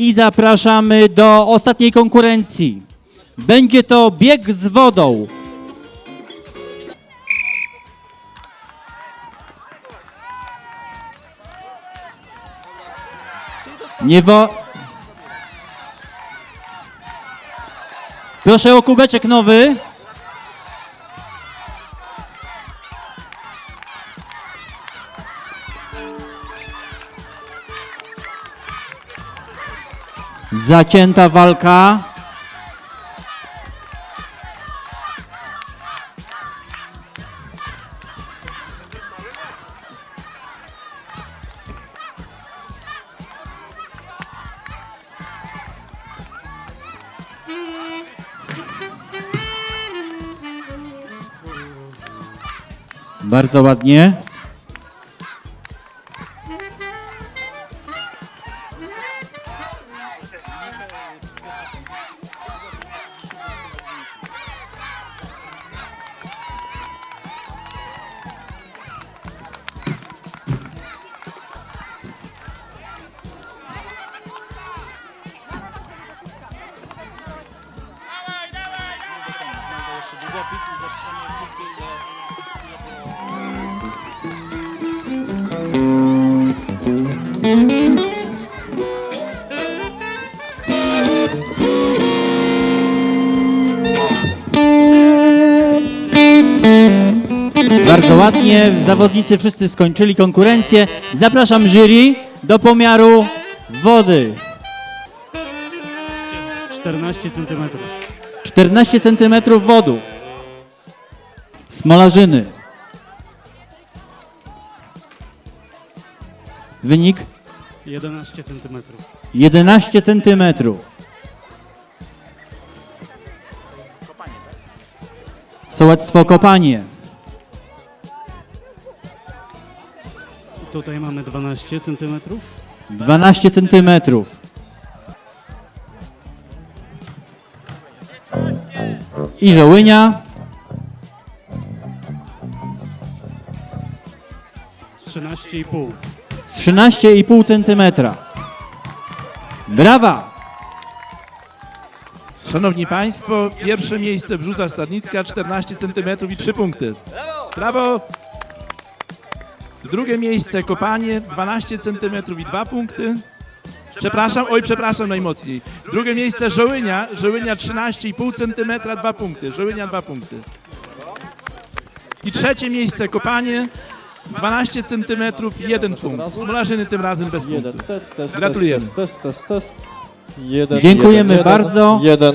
I zapraszamy do ostatniej konkurencji. Będzie to bieg z wodą. Nie wo... Proszę o kubeczek nowy. Zacięta walka. Bardzo ładnie. zapis i zapiszemy piłki do... do... Thank Bardzo ładnie. Zawodnicy wszyscy skończyli konkurencję. Zapraszam jury do pomiaru wody. 14 cm. 14 cm wodu. Smolarzyny. Wynik 11 cm. 11 cm. Sołectwo Kopanie. Tutaj mamy 12 cm. 12 cm. I żołynia 13,5. 13,5 cm. Brawa! Szanowni Państwo, pierwsze miejsce Brzuza Stadnicka 14 cm i 3 punkty. Brawo! Drugie miejsce Kopanie 12 cm i 2 punkty. Przepraszam, oj przepraszam najmocniej. Drugie miejsce Żołynia, Żołynia 13,5 cm, 2 punkty. Żołynia 2 punkty. I trzecie miejsce Kopanie 12 cm, 1 punkt. Smolarzyny tym razem bez test, Gratulujemy. Jeden, Dziękujemy jeden, bardzo. Jeden.